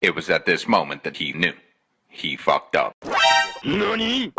It was at this moment that he knew. He fucked up. 何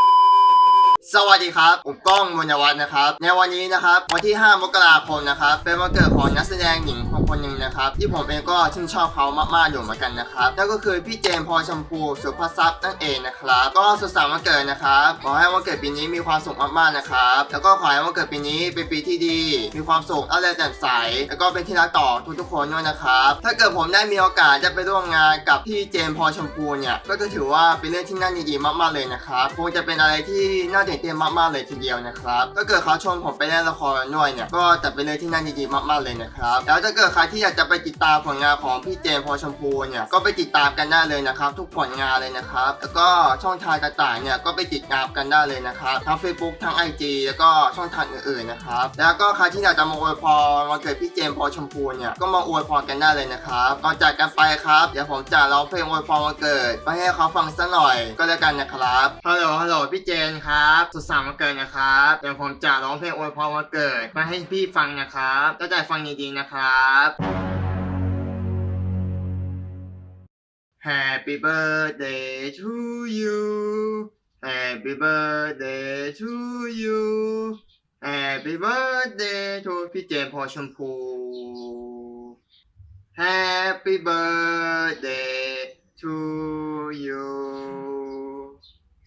สวัสดีครับผมก้องมนวัฒน์นะครับ ในวันนี้นะครับวันที่ 5 มกราคมนะครับ เป็นวันเกิดของนักแสดงหญิงคนคนหนึ่งนะครับ ที่ผมเองก็ชื่นชอบเขามากๆอยู่เหมือนกันนะครับนั่นก็คือพี่เจมส์พอชมพูสุภาซับนั่นเองนะครับ ก็สุดสันต์วันเกิดนะครับขอให้วันเกิดปีนี้มีความสุขมากๆนะครับ แล้วก็ขอให้วันเกิดปีนี้เป็นปีที่ดี มีความสุขอะไรแจ่มใสแล้วก็เป็นที่รักต่อทุกๆคนด้วยนะครับถ้าเกิดผมได้มีโอกาสได้ไปร่วมงานกับพี่เจมส์พอชมพูเนี่ยก็จะถือว่าเป็นเรื่องที่น่ายินดีมากๆเลยนะครับคงจะเป็นอะไรที่น่าตื่นเต้นมากๆเลยทีเดียวนะครับถ้าเกิดเขาชวนผมไปเล่นละครด้วยเนี่ยก็จะเป็นเรื่องที่น่ายินดีมากๆเลยนะครับแล้วถ้าเกิดใครที่อยากจะไปติดตามผลงานของพี่เจมพอชมพูเนี่ยก็ไปติดตามกันได้เลยนะครับทุกผลงานเลยนะครับแล้วก็ช่องทางต่างๆเนี่ยก็ไปติดตามกันได้เลยนะครับทั้ง Facebook ทั้ง IG แล้วก็ช่องทางอื่นๆนะครับแล้วก็ใครที่อยากจะมาอวยพรวันเกิดพี่เจมพอชมพูเนี่ยก็มาอวยพรกันได้เลยนะครับก่อนจากกันไปครับเดี๋ยวผมจะร้องเพลงอวยพรวันเกิดไปให้เขาฟังสักหน่อยก็แล้วกันนะครับฮัลโหลฮัลโหลพี่เจนครับสุดสันต์วันเกิดนะครับเดี๋ยวผมจะร้องเพลงอวยพรวันเกิด มาให้พี่ฟังนะครับตั้งใจฟังดีๆนะครับ Happy birthday to you Happy birthday to you Happy birthday to พี่เจมส์พอชมพู Happy birthday to you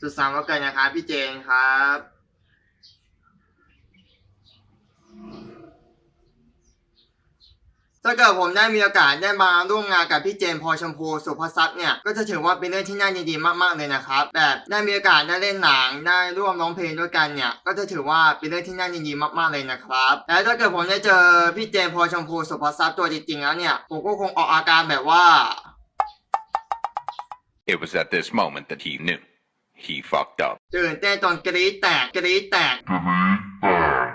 สุดสันต์วันเกิดนะครับพี่เจนครับถ้าเกิดผมได้มีโอกาสได้มาร่วมงานกับพี่เจมส์พอชมพูสุภซับเนี่ยก็จะถือว่าเป็นเรื่องที่น่ายินดีมากๆเลยนะครับแบบได้มีโอกาสได้เล่นหนังได้ร่วมร้องเพลงด้วยกันเนี่ยก็จะถือว่าเป็นเรื่องที่น่ายินดีมากๆเลยนะครับแล้วถ้าเกิดผมได้เจอพี่เจมส์พอชมพูสุภซับตัวจริงๆแล้วเนี่ยผมก็คงออกอาการแบบว่า It was at this moment that he knew. He fucked up. ตื่นเต้นจนกรี๊ดแตกกรี๊ดแตก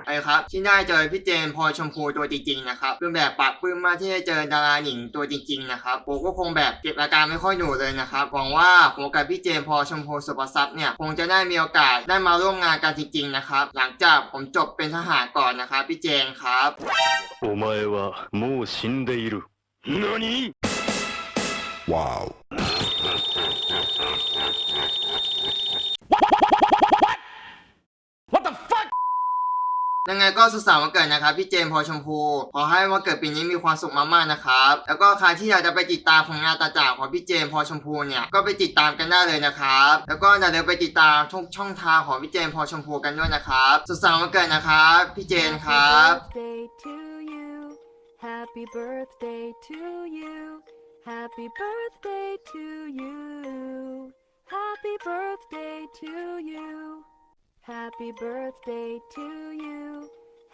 ไอ้ครับ ที่ได้เจอพี่เจมส์พอชมพูตัวจริงๆนะครับคือแบบปรับปลื้มมากที่ได้เจอดาราหญิงตัวจริงๆนะครับผมก็คงแบบเก็บอาการไม่ค่อยอยู่เลยนะครับหวังว่าผมกับพี่เจมส์พอชมพูสุภซับเนี่ยคงจะได้มีโอกาสได้มาร่วมงานกันจริงๆนะครับหลังจากผมจบเป็นทหารก่อนนะครับพี่เจมส์ครับ お前はもう死んでいる。何 Wow. ยังไงก็สุขสันต์วันเกิดนะครับพี่เจมส์พอชมพู ขอให้วันเกิดปีนี้มีความสุขมากๆนะครับ แล้วก็ใครที่อยากจะไปติดตามผลงานต่างๆของพี่เจมส์พอชมพูเนี่ย ก็ไปติดตามกันได้เลยนะครับ แล้วก็อย่าลืมไปติดตามทุกช่องทางของพี่เจมส์พอชมพูกันด้วยนะครับ สุขสันต์วันเกิดนะครับพี่เจนครับ Happy birthday to you. Happy birthday to you. Happy birthday to you. Happy birthday to you.